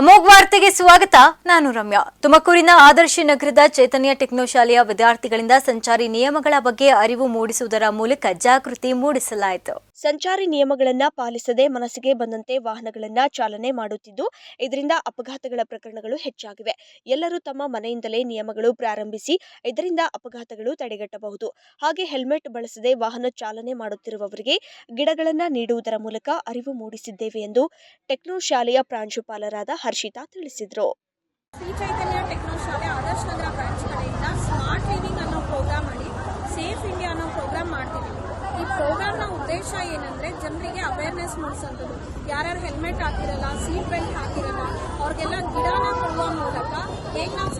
ಅಮೋಘ್ ವಾರ್ತೆಗೆ ಸ್ವಾಗತ. ನಾನು ರಮ್ಯಾ. ತುಮಕೂರಿನ ಆದರ್ಶ ನಗರದ ಚೈತನ್ಯ ಟೆಕ್ನೋ ಶಾಲೆಯ ವಿದ್ಯಾರ್ಥಿಗಳಿಂದ ಸಂಚಾರಿ ನಿಯಮಗಳ ಬಗ್ಗೆ ಅರಿವು ಮೂಡಿಸುವುದರ ಮೂಲಕ ಜಾಗೃತಿ ಮೂಡಿಸಲಾಯಿತು. ಸಂಚಾರಿ ನಿಯಮಗಳನ್ನ ಪಾಲಿಸದೆ ಮನಸ್ಸಿಗೆ ಬಂದಂತೆ ವಾಹನಗಳನ್ನ ಚಾಲನೆ ಮಾಡುತ್ತಿದ್ದು, ಇದರಿಂದ ಅಪಘಾತಗಳ ಪ್ರಕರಣಗಳು ಹೆಚ್ಚಾಗಿವೆ. ಎಲ್ಲರೂ ತಮ್ಮ ಮನೆಯಿಂದಲೇ ನಿಯಮಗಳು ಪ್ರಾರಂಭಿಸಿ, ಇದರಿಂದ ಅಪಘಾತಗಳು ತಡೆಗಟ್ಟಬಹುದು. ಹಾಗೆ ಹೆಲ್ಮೆಟ್ ಬಳಸದೆ ವಾಹನ ಚಾಲನೆ ಮಾಡುತ್ತಿರುವವರಿಗೆ ಗಿಡಗಳನ್ನ ನೀಡುವುದರ ಮೂಲಕ ಅರಿವು ಮೂಡಿಸಿದ್ದೇವೆ ಎಂದು ಟೆಕ್ನೋ ಶಾಲೆಯ ಪ್ರಾಂಶುಪಾಲರಾದ ಹರ್ಷಿತಾ ತಿಳಿಸಿದರು. ಶ್ರೀ ಚೈತನ್ಯ ಟೆಕ್ನೋ ಶಾಲೆ ಆದರ್ಶ ನಗರ ಬ್ರಾಂಚ್ ಕಡೆಯಿಂದ ಸ್ಮಾರ್ಟ್ ಲಿವಿಂಗ್ ಅನ್ನೋ ಪ್ರೋಗ್ರಾಮ್ ಮಾಡಿ ಸೇಫ್ ಇಂಡಿಯಾ ಅನ್ನೋ ಪ್ರೋಗ್ರಾಮ್ ಮಾಡ್ತಿದ್ದೀವಿ ಈ ಪ್ರೋಗ್ರಾಮ್ನ ಉದ್ದೇಶ ಏನಂದ್ರೆ ಜನರಿಗೆ ಅವೇರ್ನೆಸ್ ಮೂಡಿಸೋದು ಯಾರ್ಯಾರು ಹೆಲ್ಮೆಟ್ ಹಾಕಿರಲ್ಲ ಸೀಟ್ ಬೆಲ್ಟ್ ಹಾಕಿರಲ್ಲ, ಅವ್ರಿಗೆಲ್ಲ ಗಿಡನ ಕೊಡುವ ಮೂಲಕ ಹೇಗೆ ನಾವು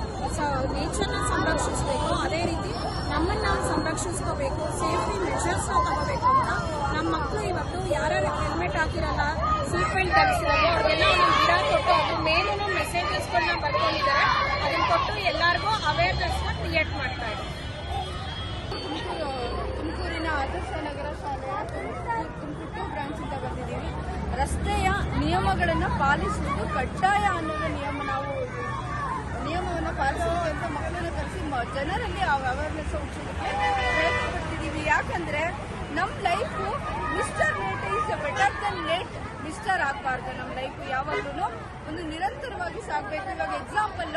ನೇಚರ್ನ ಸಂರಕ್ಷಿಸಬೇಕು ಅದೇ ರೀತಿ ನಮ್ಮನ್ನು ನಾವು ಸಂರಕ್ಷಿಸ್ಕೋಬೇಕು ಸೇಫ್ಟಿ ಮೆಷರ್ಸ್ನ ತಗೋಬೇಕು ಅಂತ ನಮ್ಮ ಮಕ್ಕಳು ಇವತ್ತು ಯಾರ್ಯಾರು ಹೆಲ್ಮೆಟ್ ಹಾಕಿರಲ್ಲ ಸೀಟ್ ಬೆಲ್ಟ್ ಧರಿಸಿರಲ್ಲ ಅವ್ರಿಗೆಲ್ಲ ಒಂದೊಂದು ಗಿಡ ಕೊಟ್ಟು ಅದ್ರ ಮೇಲೂ ಮೆಸೇಜಸ್ಗಳನ್ನ ಬರ್ಕೊಂಡಿದ್ದಾರೆ ಅದನ್ನ ಕೊಟ್ಟು ಎಲ್ಲರಿಗೂ ಅವೇರ್ನೆಸ್ನ ಕ್ರಿಯೇಟ್ ಮಾಡ್ತಾ ಇದ್ದಾರೆ. ತುಮಕೂರಿನ ಆದರ್ಶ ನಗರ ಶಾಲೆಯ ತುಮಕೂರು ಬ್ರಾಂಚಿಂದ ಬಂದಿದ್ದೀವಿ. ರಸ್ತೆಯ ನಿಯಮಗಳನ್ನು ಪಾಲಿಸುವುದು ಕಡ್ಡಾಯ ಅನ್ನೋದು ನಿಯಮ ನಾವು ನಿಯಮವನ್ನು ಪಾಲಿಸುವಂತ ಅಂತ ಮಕ್ಕಳನ್ನ ಕರೆಸಿ ಜನರಲ್ಲಿ ಅವೇರ್ನೆಸ್ ಹುಚ್ಚಿದ್ದೀವಿ ಪ್ರಯತ್ನ ಯಾಕಂದ್ರೆ ನಮ್ಮ life mister late is better than late mister ಆಗಬಾರ್ದು ನಮ್ಮ ಲೈಫ್ ಯಾವಾಗಲೂ ಒಂದು ನಿರಂತರವಾಗಿ ಸಾಗಬೇಕು. ಇವಾಗ ಎಕ್ಸಾಂಪಲ್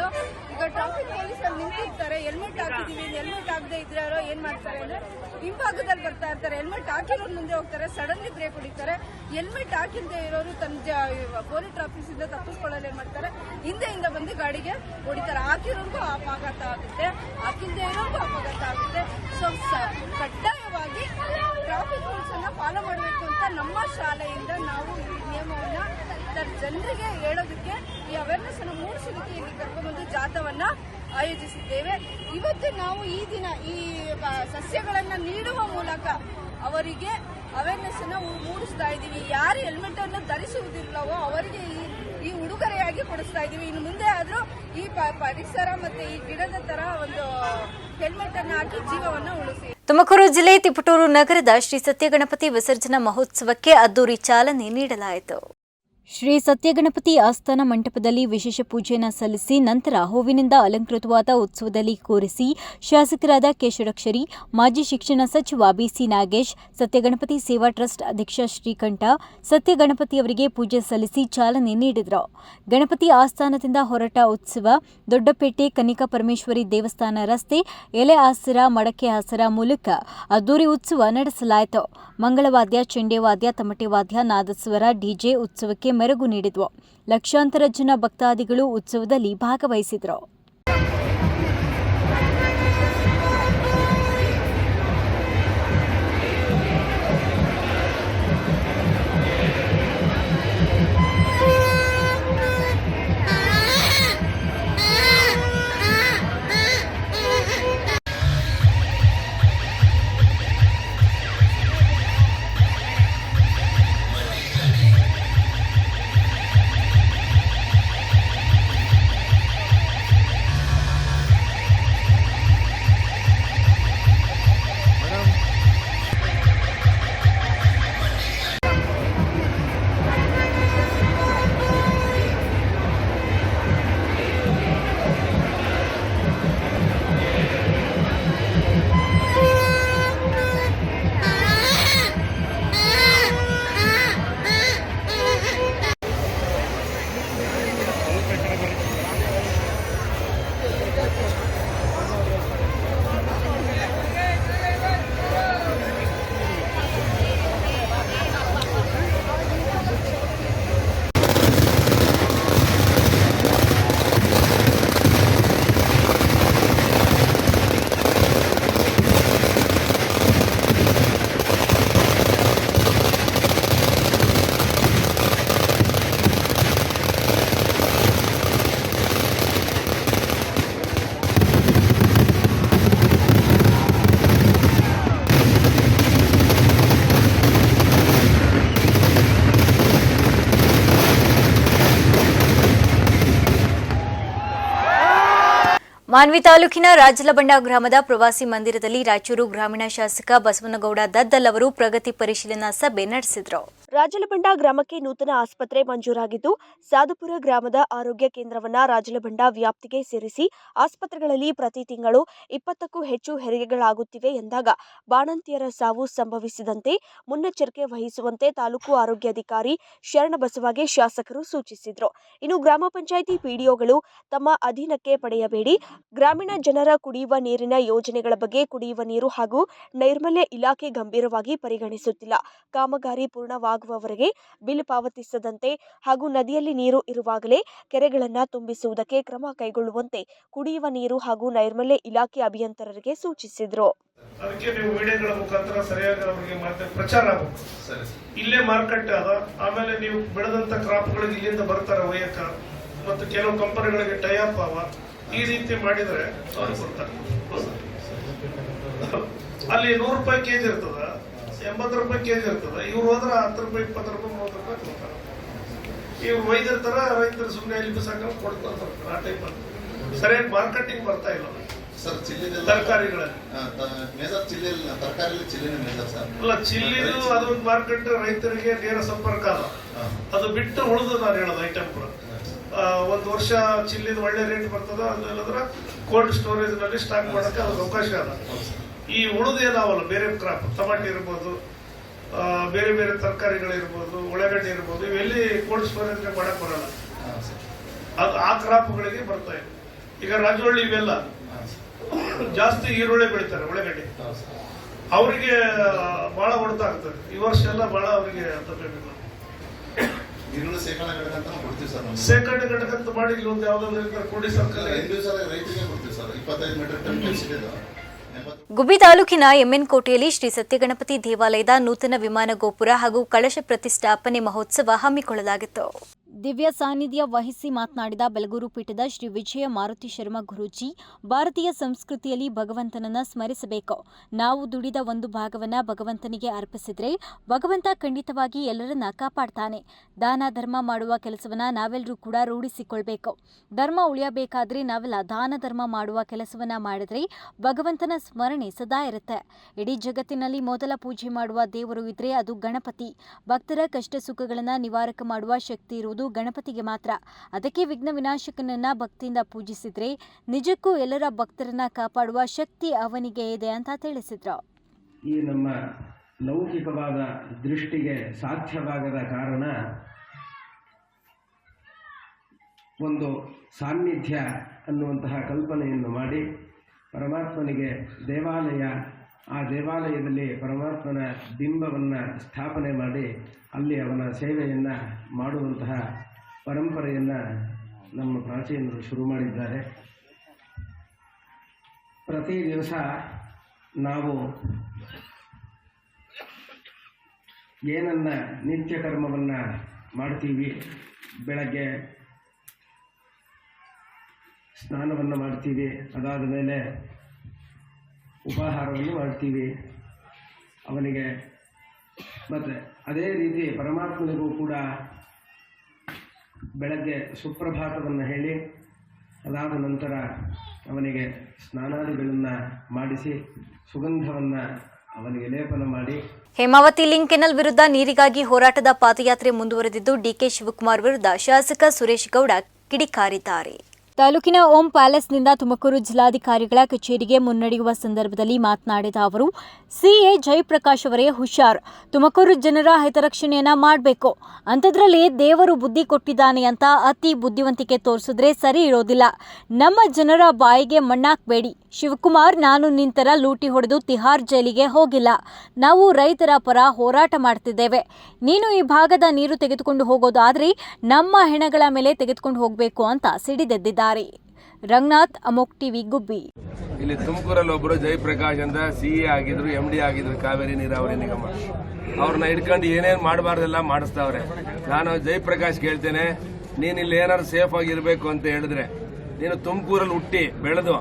ಈಗ ಟ್ರಾಫಿಕ್ ಪೊಲೀಸ್ ಅಲ್ಲಿ ನಿಂತಿರ್ತಾರೆ. ಹೆಲ್ಮೆಟ್ ಹಾಕಿದೀವಿ. ಹೆಲ್ಮೆಟ್ ಆಗದೆ ಇದ್ರೆ ಏನು ಮಾಡ್ತಾರೆ ಅಂದ್ರೆ ಹಿಂಭಾಗದಲ್ಲಿ ಬರ್ತಾ ಇರ್ತಾರೆ. ಹೆಲ್ಮೆಟ್ ಹಾಕಿರೋರು ಮುಂದೆ ಹೋಗ್ತಾರೆ. ಸಡನ್ಲಿ ಬ್ರೇಕ್ ಹೊಡಿತಾರೆ. ಹೆಲ್ಮೆಟ್ ಹಾಕಿಲ್ದೆ ಇರೋರು ತನ್ನ ಪೊಲೀಸ್ ಆಫೀಸಿಂದ ತಪ್ಪಿಸ್ಕೊಳ್ಳಲು ಏನ್ ಮಾಡ್ತಾರೆ? ಹಿಂದೆಯಿಂದ ಬಂದು ಗಾಡಿಗೆ ಹೊಡಿತಾರೆ. ಹಾಕಿರೋರ್ಗೂ ಅಪಘಾತ ಆಗುತ್ತೆ. ಹಾಕಿಲ್ದೆ ಇರೋರ್ಗೂ ಅಪಘಾತ ಆಗುತ್ತೆ. ಸೊ, ಕಡ್ಡಾಯವಾಗಿ ಟ್ರಾಫಿಕ್ ರೂಲ್ಸ್ ಅನ್ನ ಫಾಲೋ ಮಾಡಬೇಕು ಅಂತ ನಮ್ಮ ಶಾಲೆಯಿಂದ ನಾವು ಈ ನಿಯಮವನ್ನ ಜನರಿಗೆ ಹೇಳೋದಕ್ಕೆ ಈ ಅವೇರ್ನೆಸ್ ಅನ್ನು ಮೂಡಿಸೋದಕ್ಕೆ ಇಲ್ಲಿ ಕರ್ಕೊಂಡ್ಬಂದು ಜಾಥವನ್ನ ಆಯೋಜಿಸಿದ್ದೇವೆ. ಇವತ್ತು ನಾವು ಈ ದಿನ ಈ ಸಸ್ಯಗಳನ್ನು ಸಸ್ಯಗಳನ್ನ ನೀಡುವ ಮೂಲಕ ಅವರಿಗೆ ಅವೇರ್ನೆಸ್ ಅನ್ನ ಮೂಡಿಸ್ತಾ ಇದ್ದೀವಿ. ಯಾರು ಹೆಲ್ಮೆಟ್ ಅನ್ನು ಧರಿಸುವುದಿಲ್ಲವೋ ಅವರಿಗೆ ಈ ಈ ಉಡುಗೊರೆಯಾಗಿ ಕೊಡಿಸ್ತಾ ಇದ್ದೀವಿ. ಇನ್ನು ಮುಂದೆ ಆದ್ರೂ ಈ ಪರಿಸರ ಮತ್ತೆ ಈ ಗಿಡದ ತರ ಒಂದು ಹೆಲ್ಮೆಟ್ ಅನ್ನ ಹಾಕಿ ಜೀವವನ್ನ ಉಳಿಸಿ ತುಮಕೂರು ಜಿಲ್ಲೆ ತಿಪಟೂರು ನಗರದ ಶ್ರೀ ಸತ್ಯಗಣಪತಿ ವಿಸರ್ಜನಾ ಮಹೋತ್ಸವಕ್ಕೆ ಅದ್ದೂರಿ ಚಾಲನೆ ನೀಡಲಾಯಿತು. ಶ್ರೀ ಸತ್ಯಗಣಪತಿ ಆಸ್ಥಾನ ಮಂಟಪದಲ್ಲಿ ವಿಶೇಷ ಪೂಜೆಯನ್ನು ಸಲ್ಲಿಸಿ ನಂತರ ಹೂವಿನಿಂದ ಅಲಂಕೃತವಾದ ಉತ್ಸವದಲ್ಲಿ ಕೂರಿಸಿ ಶಾಸಕರಾದ ಕೇಶಡಕ್ಷರಿ ಮಾಜಿ ಶಿಕ್ಷಣ ಸಚಿವ ಬಿಸಿ ನಾಗೇಶ್, ಸತ್ಯಗಣಪತಿ ಸೇವಾ ಟ್ರಸ್ಟ್ ಅಧ್ಯಕ್ಷ ಶ್ರೀಕಂಠ ಸತ್ಯಗಣಪತಿಯವರಿಗೆ ಪೂಜೆ ಸಲ್ಲಿಸಿ ಚಾಲನೆ ನೀಡಿದರು. ಗಣಪತಿ ಆಸ್ಥಾನದಿಂದ ಹೊರಟ ಉತ್ಸವ ದೊಡ್ಡಪೇಟೆ ಕನಿಕಾ ಪರಮೇಶ್ವರಿ ದೇವಸ್ಥಾನ ರಸ್ತೆ, ಎಲೆ ಆಸರ ಮಡಕೆ ಆಸರ ಮೂಲಕ ಅದ್ದೂರಿ ಉತ್ಸವ ನಡೆಸಲಾಯಿತು. ಮಂಗಳವಾದ್ಯ, ಚೆಂಡೆವಾದ್ಯ, ತಮಟೆ ವಾದ್ಯ, ನಾದಸ್ವರ, ಡಿಜೆ ಉತ್ಸವಕ್ಕೆ ಮೆರುಗು ನೀಡಿದ್ವು. ಲಕ್ಷಾಂತರ ಜನ ಭಕ್ತಾದಿಗಳು ಉತ್ಸವದಲ್ಲಿ ಭಾಗವಹಿಸಿದ್ರು. ಮಾನ್ವಿ ತಾಲೂಕಿನ ರಾಜಲಬಂಡ ಗ್ರಾಮದ ಪ್ರವಾಸಿ ಮಂದಿರದಲ್ಲಿ ರಾಯಚೂರು ಗ್ರಾಮೀಣ ಶಾಸಕ ಬಸವನಗೌಡ ದದ್ದಲ್ ಅವರು ಪ್ರಗತಿ ಪರಿಶೀಲನಾ ಸಭೆ ನಡೆಸಿದರು. ರಾಜಲಬಂಡ ಗ್ರಾಮಕ್ಕೆ ನೂತನ ಆಸ್ಪತ್ರೆ ಮಂಜೂರಾಗಿದ್ದು, ಸಾಧುಪುರ ಗ್ರಾಮದ ಆರೋಗ್ಯ ಕೇಂದ್ರವನ್ನ ರಾಜಲಬಂಡ ವ್ಯಾಪ್ತಿಗೆ ಸೇರಿಸಿ ಆಸ್ಪತ್ರೆಗಳಲ್ಲಿ ಪ್ರತಿ ತಿಂಗಳು ಇಪ್ಪತ್ತಕ್ಕೂ ಹೆಚ್ಚು ಹೆರಿಗೆಗಳಾಗುತ್ತಿವೆ ಎಂದಾಗ ಬಾಣಂತಿಯರ ಸಾವು ಸಂಭವಿಸಿದಂತೆ ಮುನ್ನೆಚ್ಚರಿಕೆ ವಹಿಸುವಂತೆ ತಾಲೂಕು ಆರೋಗ್ಯಾಧಿಕಾರಿ ಶರಣಬಸವಗೆ ಶಾಸಕರು ಸೂಚಿಸಿದರು. ಇನ್ನು ಗ್ರಾಮ ಪಂಚಾಯಿತಿ ಪಿಡಿಒಗಳು ತಮ್ಮ ಅಧೀನಕ್ಕೆ ಪಡೆಯಬೇಡಿ. ಗ್ರಾಮೀಣ ಜನರ ಕುಡಿಯುವ ನೀರಿನ ಯೋಜನೆಗಳ ಬಗ್ಗೆ ಕುಡಿಯುವ ನೀರು ಹಾಗೂ ನೈರ್ಮಲ್ಯ ಇಲಾಖೆ ಗಂಭೀರವಾಗಿ ಪರಿಗಣಿಸುತ್ತಿಲ್ಲ. ಕಾಮಗಾರಿ ಪೂರ್ಣವಾಗುವವರೆಗೆ ಬಿಲ್ ಪಾವತಿಸದಂತೆ ಹಾಗೂ ನದಿಯಲ್ಲಿ ನೀರು ಇರುವಾಗಲೇ ಕೆರೆಗಳನ್ನು ತುಂಬಿಸುವುದಕ್ಕೆ ಕ್ರಮ ಕೈಗೊಳ್ಳುವಂತೆ ಕುಡಿಯುವ ನೀರು ಹಾಗೂ ನೈರ್ಮಲ್ಯ ಇಲಾಖೆ ಅಭಿಯಂತರರಿಗೆ ಸೂಚಿಸಿದರು. ಅದಕ್ಕೆ ನೀವು ವಿಡಿಯೋಗಳ ಮುಖಾಂತರ ಸರಿಯಾಗಿ ಅವರಿಗೆ ಮತ್ತೆ ಪ್ರಚಾರ ಆಗಬೇಕು. ಇಲ್ಲೇ ಮಾರುಕಟ್ಟೆ ಅದ ಆಮೇಲೆ ನೀವು ಬೆಳೆದಂತ ಕ್ರಾಪ್ಗಳಿಗೆ ಇಲ್ಲಿಂದ ಬರ್ತಾರೆ ಒಯ್ಯಕ್ಕ ಮತ್ತು ಕೆಲವು ಕಂಪನಿಗಳಿಗೆ ಟೈಅಪ್ ಅವ ಈ ರೀತಿ ಮಾಡಿದ್ರೆ ಅವ್ರಿಗೆ ಕೊಡ್ತಾರೆ. ಅಲ್ಲಿ ನೂರು ರೂಪಾಯಿ ಕೆಜಿ ಇರ್ತದ. ಎಂಬತ್ತು ರೂಪಾಯಿ ಕೆ ಜಿ ಇರ್ತದೆ. ಇವ್ರು ಹೋದ್ರೆ ಹತ್ತು ರೂಪಾಯಿ ಇಪ್ಪತ್ತು ರೂಪಾಯಿ ಮೂವತ್ತು ರೂಪಾಯಿ ಕೊಡ್ತಾರೆ. ಇವ್ರು ಒಯ್ದಿರ್ತಾರ ರೈತರು ಸುಮ್ಮನೆ ಇಲ್ಲಿ ಕೊಡ್ತಾ ಇರ್ತಾರೆ ಆ ಟೈಪ್ ಅಂತ ಸರಿಯಾಗಿ ಮಾರ್ಕೆಟಿಂಗ್ ಬರ್ತಾ ಇಲ್ಲ. ಸರ್ ಚಿಲ್ಲಿ ತರಕಾರಿಗಳಲ್ಲಿ. ಮೇಜರ್ ಚಿಲ್ಲಿ ತರಕಾರಿ ಚಿಲ್ಲಿನ ಮೇಜರ್ ಸರ್. ಅಲ್ಲ ಚಿಲ್ಲಿದು ಅದಕ್ಕೆ ಮಾರ್ಕೆಟ್ ರೈತರಿಗೆ ನೇರ ಸಂಪರ್ಕ ಅಲ್ಲ. ಅದು ಬಿಟ್ಟು ಉಳಿದು ನಾನು ಹೇಳೋದು ಐಟಮ್ ಒಂದು ವರ್ಷ ಚಿಲ್ಲಿದ ಒಳ್ಳೆ ರೇಟ್ ಬರ್ತದ ಅದ್ರ ಕೋಲ್ಡ್ ಸ್ಟೋರೇಜ್ನಲ್ಲಿ ಸ್ಟಾಕ್ ಮಾಡಕ್ಕೆ ಅದಕ್ಕೆ ಅವಕಾಶ ಅದ ಈ ಉಳಿದು ಏನಾವಲ್ಲ ಬೇರೆ ಕ್ರಾಪ್ ಟಮಾಟೆ ಇರ್ಬೋದು ಬೇರೆ ಬೇರೆ ತರಕಾರಿಗಳಿರ್ಬೋದು ಉಳ್ಳಾಗಡ್ಡೆ ಇರ್ಬೋದು ಇವೆಲ್ಲಿ ಕೋಲ್ಡ್ ಸ್ಟೋರೇಜ್ ಮಾಡಕ್ ಬರಲ್ಲ. ಅದು ಆ ಕ್ರಾಪ್ಗಳಿಗೆ ಬರ್ತಾ ಇದೆ. ಈಗ ರಾಜವಳ್ಳಿ ಇವೆಲ್ಲ ಜಾಸ್ತಿ ಈರುಳ್ಳಿ ಬೆಳಿತಾರೆ ಉಳ್ಳಾಗಡ್ಡೆ. ಅವರಿಗೆ ಬಹಳ ಹೊಡೆತ ಆಗ್ತದೆ ಈ ವರ್ಷ ಎಲ್ಲ ಬಹಳ ಅವರಿಗೆ ತಪ್ಪಿಲ್ಲ ಈರುಳ್ಳಿ ಶೇಖರಣೆ ಘಟಕ ಅಂತ ಕೊಡ್ತೀವಿ ಸರ್ ಘಟಕ ಅಂತ ಮಾಡಿ ಇಲ್ಲಿ ಒಂದು ಯಾವ್ದಾದ್ರು ಕೂಡಿ ಸರ್ಕಲ್ ಐದು ದಿವಸ ರೈತರಿಗೆ ಕೊಡ್ತೀವಿ ಸರ್. ಇಪ್ಪತ್ತೈದು ಮೀಟರ್ ಟನ್ ಗುಬ್ಬಿ ತಾಲೂಕಿನ ಎಂಎನ್ ಕೋಟೆಯಲ್ಲಿ ಶ್ರೀ ಸತ್ಯಗಣಪತಿ ದೇವಾಲಯದ ನೂತನ ವಿಮಾನ ಗೋಪುರ ಹಾಗೂ ಕಳಶ ಪ್ರತಿಷ್ಠಾಪನೆ ಮಹೋತ್ಸವ ಹಮ್ಮಿಕೊಳ್ಳಲಾಗಿತ್ತು. ದಿವ್ಯ ಸಾನ್ನಿಧ್ಯ ವಹಿಸಿ ಮಾತನಾಡಿದ ಬೆಲಗೂರು ಪೀಠದ ಶ್ರೀ ವಿಜಯ ಮಾರುತಿ ಶರ್ಮ ಗುರೂಜಿ, ಭಾರತೀಯ ಸಂಸ್ಕೃತಿಯಲ್ಲಿ ಭಗವಂತನನ್ನ ಸ್ಮರಿಸಬೇಕು. ನಾವು ದುಡಿದ ಒಂದು ಭಾಗವನ್ನ ಭಗವಂತನಿಗೆ ಅರ್ಪಿಸಿದ್ರೆ ಭಗವಂತ ಖಂಡಿತವಾಗಿ ಎಲ್ಲರನ್ನ ಕಾಪಾಡ್ತಾನೆ. ದಾನ ಧರ್ಮ ಮಾಡುವ ಕೆಲಸವನ್ನ ನಾವೆಲ್ಲರೂ ಕೂಡ ರೂಢಿಸಿಕೊಳ್ಬೇಕು. ಧರ್ಮ ಉಳಿಯಬೇಕಾದ್ರೆ ನಾವೆಲ್ಲ ದಾನ ಧರ್ಮ ಮಾಡುವ ಕೆಲಸವನ್ನ ಮಾಡಿದ್ರೆ ಭಗವಂತನ ಸ್ಮರಣೆ ಸದಾ ಇರುತ್ತೆ. ಇಡೀ ಜಗತ್ತಿನಲ್ಲಿ ಮೊದಲ ಪೂಜೆ ಮಾಡುವ ದೇವರು ಇದ್ರೆ ಅದು ಗಣಪತಿ. ಭಕ್ತರ ಕಷ್ಟ ಸುಖಗಳನ್ನ ನಿವಾರಕ ಮಾಡುವ ಶಕ್ತಿ ಇರುವುದು ಗಣಪತಿಗೆ ಮಾತ್ರ. ಅದಕ್ಕೆ ವಿಘ್ನ ವಿನಾಶಕನನ್ನ ಭಕ್ತಿಯಿಂದ ಪೂಜಿಸಿದ್ರೆ ನಿಜಕ್ಕೂ ಎಲ್ಲರ ಭಕ್ತರನ್ನ ಕಾಪಾಡುವ ಶಕ್ತಿ ಅವನಿಗೆ ಇದೆ ಅಂತ ತಿಳಿಸಿದ್ರು. ಈ ನಮ್ಮ ಲೌಕಿಕವಾದ ದೃಷ್ಟಿಗೆ ಸಾಧ್ಯವಾಗದ ಕಾರಣ ಒಂದು ಸಾನ್ನಿಧ್ಯ ಅನ್ನುವಂತಹ ಕಲ್ಪನೆಯನ್ನು ಮಾಡಿ ಪರಮಾತ್ಮನಿಗೆ ದೇವಾಲಯ ಆ ದೇವಾಲಯದಲ್ಲಿ ಪರಮಾತ್ಮನ ಬಿಂಬವನ್ನು ಸ್ಥಾಪನೆ ಮಾಡಿ ಅಲ್ಲಿ ಅವನ ಸೇವೆಯನ್ನು ಮಾಡುವಂತಹ ಪರಂಪರೆಯನ್ನು ನಮ್ಮ ಪ್ರಾಚೀನರು ಶುರು ಮಾಡಿದ್ದಾರೆ. ಪ್ರತಿ ದಿವಸ ನಾವು ಏನನ್ನ ನಿತ್ಯ ಕರ್ಮವನ್ನು ಮಾಡ್ತೀವಿ, ಬೆಳಗ್ಗೆ ಸ್ನಾನವನ್ನು ಮಾಡ್ತೀವಿ ಅದಾದ ಮೇಲೆ ಉಪಾಹಾರವನ್ನು ಮಾಡ್ತೀವಿ. ಅವನಿಗೆ ಮತ್ತು ಅದೇ ರೀತಿ ಪರಮಾತ್ಮನಿಗೂ ಕೂಡ ಬೆಳಗ್ಗೆ ಸುಪ್ರಭಾತವನ್ನು ಹೇಳಿ, ಅದಾದ ನಂತರ ಅವನಿಗೆ ಸ್ನಾನಾದಿಗಳನ್ನು ಮಾಡಿಸಿ, ಸುಗಂಧವನ್ನು ಅವನಿಗೆ ಲೇಪನ ಮಾಡಿ. ಹೇಮಾವತಿ ಲಿಂಕ್ ಕೆನಲ್ ವಿರುದ್ಧ ನೀರಿಗಾಗಿ ಹೋರಾಟದ ಪಾದಯಾತ್ರೆ ಮುಂದುವರೆದಿದ್ದು ಡಿಕೆ ಶಿವಕುಮಾರ್ ವಿರುದ್ಧ ಶಾಸಕ ಸುರೇಶ್ ಗೌಡ ಕಿಡಿಕಾರಿದ್ದಾರೆ. ತಾಲೂಕಿನ ಓಂ ಪ್ಯಾಲೇಸ್ನಿಂದ ತುಮಕೂರು ಜಿಲ್ಲಾಧಿಕಾರಿಗಳ ಕಚೇರಿಗೆ ಮುನ್ನಡೆಯುವ ಸಂದರ್ಭದಲ್ಲಿ ಮಾತನಾಡಿದ ಅವರು, ಸಿಎ ಜಯಪ್ರಕಾಶ್ ಅವರೇ ಹುಷಾರ್. ತುಮಕೂರು ಜನರ ಹಿತರಕ್ಷಣೆಯನ್ನ ಮಾಡಬೇಕು. ಅಂಥದ್ರಲ್ಲಿ ದೇವರು ಬುದ್ಧಿ ಕೊಟ್ಟಿದ್ದಾನೆ ಅಂತ ಅತಿ ಬುದ್ಧಿವಂತಿಕೆ ತೋರಿಸಿದ್ರೆ ಸರಿ ಇರೋದಿಲ್ಲ. ನಮ್ಮ ಜನರ ಬಾಯಿಗೆ ಮಣ್ಣಾಕ್ಬೇಡಿ. ಶಿವಕುಮಾರ್, ನಾನು ನಿಂತರ ಲೂಟಿ ಹೊಡೆದು ತಿಹಾರ್ ಜೈಲಿಗೆ ಹೋಗಿಲ್ಲ. ನಾವು ರೈತರ ಪರ ಹೋರಾಟ ಮಾಡ್ತಿದ್ದೇವೆ. ನೀನು ಈ ಭಾಗದ ನೀರು ತೆಗೆದುಕೊಂಡು ಹೋಗೋದಾದ್ರೆ ನಮ್ಮ ಹೆಣಗಳ ಮೇಲೆ ತೆಗೆದುಕೊಂಡು ಹೋಗಬೇಕು ಅಂತ ಸಿಡಿದೆದ್ದಿದ್ದಾರೆ ರಂಗನಾಥ್, ಅಮೋಕ್ ಟಿವಿ, ಗುಬ್ಬಿ. ಇಲ್ಲಿ ತುಮಕೂರಲ್ಲಿ ಒಬ್ಬರು ಜಯಪ್ರಕಾಶ್ ಅಂತ ಸಿ ಎ ಆಗಿದ್ರು ಎಂ ಡಿ ಆಗಿದ್ರು, ಕಾವೇರಿ ನೀರಾವರಿ ನಿಗಮ. ಅವ್ರನ್ನ ಹಿಡ್ಕೊಂಡು ಏನೇನು ಮಾಡಬಾರ್ದೆಲ್ಲ ಮಾಡಿಸ್ತಾವ್ರೆ. ನಾನು ಜಯಪ್ರಕಾಶ್ ಕೇಳ್ತೇನೆ, ನೀನು ಇಲ್ಲಿ ಏನಾದ್ರು ಸೇಫ್ ಆಗಿ ಇರಬೇಕು ಅಂತ ಹೇಳಿದ್ರೆ, ನೀನು ತುಮಕೂರಲ್ಲಿ ಹುಟ್ಟಿ, ಬೆಳೆದು,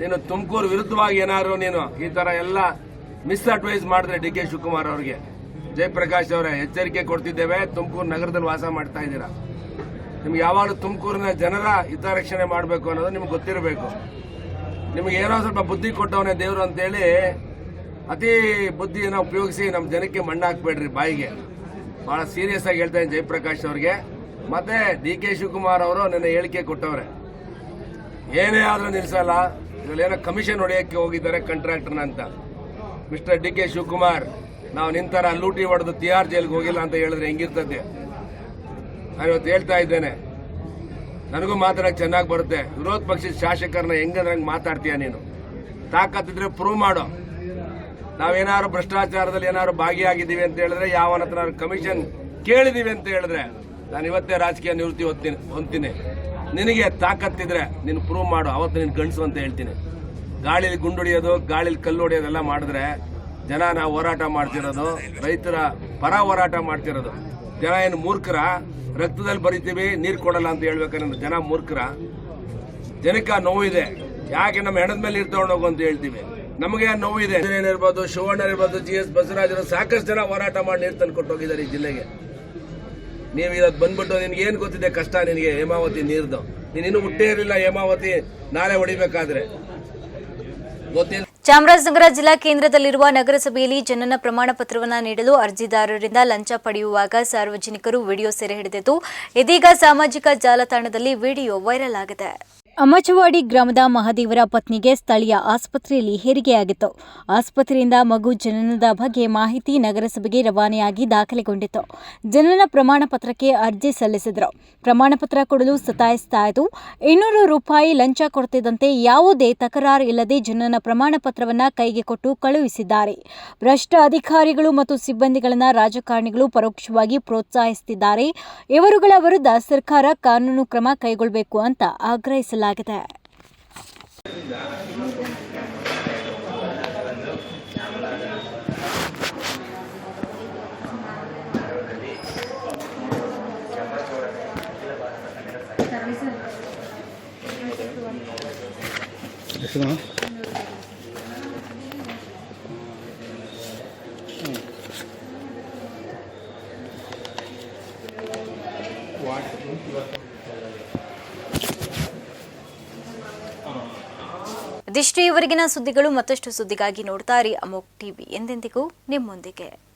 ನೀನು ತುಮಕೂರು ವಿರುದ್ಧವಾಗಿ ಏನಾದ್ರು ನೀನು ಈ ತರ ಎಲ್ಲ ಮಿಸ್ ಅಡ್ವೈಸ್ ಮಾಡಿದ್ರೆ ಡಿ ಕೆ ಶಿವಕುಮಾರ್ ಅವ್ರಿಗೆ. ಜಯಪ್ರಕಾಶ್ ಅವರೇ, ಎಚ್ಚರಿಕೆ ಕೊಡ್ತಿದ್ದೇವೆ, ತುಮಕೂರು ನಗರದಲ್ಲಿ ವಾಸ ಮಾಡ್ತಾ ಇದ್ದೀರಾ. ನಿಮ್ಗೆ ಯಾವಾಗಲೂ ತುಮಕೂರಿನ ಜನರ ಹಿತರಕ್ಷಣೆ ಮಾಡಬೇಕು ಅನ್ನೋದು ನಿಮ್ಗೆ ಗೊತ್ತಿರಬೇಕು. ನಿಮಗೆ ಏನೋ ಸ್ವಲ್ಪ ಬುದ್ಧಿ ಕೊಟ್ಟವನೇ ದೇವರು ಅಂತೇಳಿ ಅತಿ ಬುದ್ಧಿಯನ್ನು ಉಪಯೋಗಿಸಿ ನಮ್ಮ ಜನಕ್ಕೆ ಮಣ್ಣು ಹಾಕ್ಬೇಡ್ರಿ ಬಾಯಿಗೆ. ಭಾಳ ಸೀರಿಯಸ್ ಆಗಿ ಹೇಳ್ತಾ ಇದ್ದೀನಿ ಜಯಪ್ರಕಾಶ್ ಅವ್ರಿಗೆ. ಮತ್ತೆ ಡಿ ಕೆ ಶಿವಕುಮಾರ್ ಅವರು ನನ್ನ ಹೇಳಿಕೆ ಕೊಟ್ಟವ್ರೆ. ಏನೇ ಆದ್ರೂ ನಿಲ್ಸಲ್ಲ ಏನೋ ಕಮಿಷನ್ ಹೊಡೆಯೋಕ್ಕೆ ಹೋಗಿದ್ದಾರೆ ಕಾಂಟ್ರಾಕ್ಟರ್ನ ಅಂತ. ಮಿಸ್ಟರ್ ಡಿ ಕೆ ಶಿವಕುಮಾರ್, ನಾವು ನಿಂತರ ಲೂಟಿ ಹೊಡೆದು ತಿಹಾರ್ ಜೈಲ್ಗೆ ಹೋಗಿಲ್ಲ ಅಂತ ಹೇಳಿದ್ರೆ ಹೆಂಗಿರ್ತದೆ? ನಾನು ಇವತ್ತು ಹೇಳ್ತಾ ಇದ್ದೇನೆ. ನನಗೂ ಮಾತಾಡಕ್ ಚೆನ್ನಾಗಿ ಬರುತ್ತೆ. ವಿರೋಧ ಪಕ್ಷದ ಶಾಸಕರನ್ನ ಹೆಂಗ ನಂಗೆ ಮಾತಾಡ್ತೀಯ ನೀನು? ತಾಕತ್ತಿದ್ರೆ ಪ್ರೂವ್ ಮಾಡು. ನಾವೇನಾದ್ರು ಭ್ರಷ್ಟಾಚಾರದಲ್ಲಿ ಏನಾದ್ರು ಭಾಗಿಯಾಗಿದ್ದೀವಿ ಅಂತ ಹೇಳಿದ್ರೆ ಯಾವನ ಹತ್ರ ಕಮಿಷನ್ ಕೇಳಿದೀವಿ ಅಂತ ಹೇಳಿದ್ರೆ ನಾನು ಇವತ್ತೇ ರಾಜಕೀಯ ನಿವೃತ್ತಿ ಹೊತ್ತೀನಿ ಹೊಂತೀನಿ ನಿನಗೆ ತಾಕತ್ತಿದ್ರೆ ನೀನು ಪ್ರೂವ್ ಮಾಡು. ಅವತ್ತು ನೀನು ಗಂಡಸು ಅಂತ ಹೇಳ್ತೀನಿ. ಗಾಳಿಲಿ ಗುಂಡುಡಿಯೋದು, ಗಾಳಿಲಿ ಕಲ್ಲು ಹೊಡೆಯೋದೆಲ್ಲ ಮಾಡಿದ್ರೆ ಜನ ನಾವು ಹೋರಾಟ ಮಾಡ್ತಿರೋದು, ರೈತರ ಪರ ಹೋರಾಟ ಮಾಡ್ತಿರೋದು. ಜನ ಏನು ಮೂರ್ಖರ? ರಕ್ತದಲ್ಲಿ ಬರಿತೀವಿ, ನೀರು ಕೊಡಲ್ಲ ಅಂತ ಹೇಳ್ಬೇಕಾದ್ರೆ ಜನ ಮೂರ್ಖರ. ಜನಕ್ಕೆ ಆ ನೋವಿದೆ. ಯಾಕೆ ನಮ್ಮ ಹೆಣದ ಮೇಲೆ ನೀರು ತಗೊಂಡೋಗು ಅಂತ ಹೇಳ್ತೀವಿ. ನಮಗೆ ಆ ನೋವಿದೆ. ಇರ್ಬೋದು ಶಿವಣ್ಣ ಇರ್ಬೋದು, ಜಿ ಎಸ್ ಬಸವರಾಜ್ ಸಾಕಷ್ಟು ಜನ ಹೋರಾಟ ಮಾಡಿ ನೀರು ತಂದು ಕೊಟ್ಟೋಗಿದ್ದಾರೆ ಈ ಜಿಲ್ಲೆಗೆ. ನೀವು ಇವತ್ತು ಬಂದ್ಬಿಟ್ಟು ನಿನ್ಗೆ ಏನ್ ಗೊತ್ತಿದೆ ಕಷ್ಟ ನಿನಗೆ? ಹೇಮಾವತಿ ನೀರ್ದು. ನೀನು ಇನ್ನೂ ಹುಟ್ಟೇ ಇರಲಿಲ್ಲ ಹೇಮಾವತಿ. ನಾಳೆ ಹೊಡಿಬೇಕಾದ್ರೆ. ಗೊತ್ತಿಲ್ಲ. ಚಾಮರಾಜನಗರ ಜಿಲ್ಲಾ ಕೇಂದ್ರದಲ್ಲಿರುವ ನಗರಸಭೆಯಲ್ಲಿ ಜನನ ಪ್ರಮಾಣ ಪತ್ರವನ್ನು ನೀಡಲು ಅರ್ಜಿದಾರರಿಂದ ಲಂಚ ಪಡೆಯುವಾಗ ಸಾರ್ವಜನಿಕರು ವಿಡಿಯೋ ಸೆರೆ ಹಿಡಿದಿದ್ದು ಇದೀಗ ಸಾಮಾಜಿಕ ಜಾಲತಾಣದಲ್ಲಿ ವಿಡಿಯೋ ವೈರಲ್ ಆಗಿದೆ. ಅಮಚವಾಡಿ ಗ್ರಾಮದ ಮಹಾದೇವರ ಪತ್ನಿಗೆ ಸ್ಥಳೀಯ ಆಸ್ಪತ್ರೆಯಲ್ಲಿ ಹೆರಿಗೆಯಾಗಿತ್ತು. ಆಸ್ಪತ್ರೆಯಿಂದ ಮಗು ಜನನದ ಬಗ್ಗೆ ಮಾಹಿತಿ ನಗರಸಭೆಗೆ ರವಾನೆಯಾಗಿ ದಾಖಲೆಗೊಂಡಿತ್ತು. ಜನನ ಪ್ರಮಾಣ ಪತ್ರಕ್ಕೆ ಅರ್ಜಿ ಸಲ್ಲಿಸಿದರು. ಪ್ರಮಾಣ ಪತ್ರ ಕೊಡಲು ಸತಾಯಿಸ್ತಾ ಇದ್ದು, ಇನ್ನೂರು ರೂಪಾಯಿ ಲಂಚ ಕೊಡ್ತಿದ್ದಂತೆ ಯಾವುದೇ ತಕರಾರು ಇಲ್ಲದೆ ಜನನ ಪ್ರಮಾಣ ಪತ್ರವನ್ನು ಕೈಗೆ ಕೊಟ್ಟು ಕಳುಹಿಸಿದ್ದಾರೆ. ಭ್ರಷ್ಟ ಅಧಿಕಾರಿಗಳು ಮತ್ತು ಸಿಬ್ಬಂದಿಗಳನ್ನು ರಾಜಕಾರಣಿಗಳು ಪರೋಕ್ಷವಾಗಿ ಪ್ರೋತ್ಸಾಹಿಸುತ್ತಿದ್ದಾರೆ ಇವರುಗಳ ವಿರುದ್ಧ ಸರ್ಕಾರ ಕಾನೂನು ಕ್ರಮ ಕೈಗೊಳ್ಳಬೇಕು ಅಂತ ಆಗ್ರಹಿಸಲಾಗಿದೆ. lagda. Thank you. ಇದಿಷ್ಟು ಇವರೆಗಿನ ಸುದ್ದಿಗಳು ಮತ್ತಷ್ಟು ಸುದ್ದಿಗಾಗಿ ನೋಡ್ತಾ ಅಮೋಕ್ ಟಿವಿ ಎಂದೆಂದಿಗೂ ನಿಮ್ಮೊಂದಿಗೆ.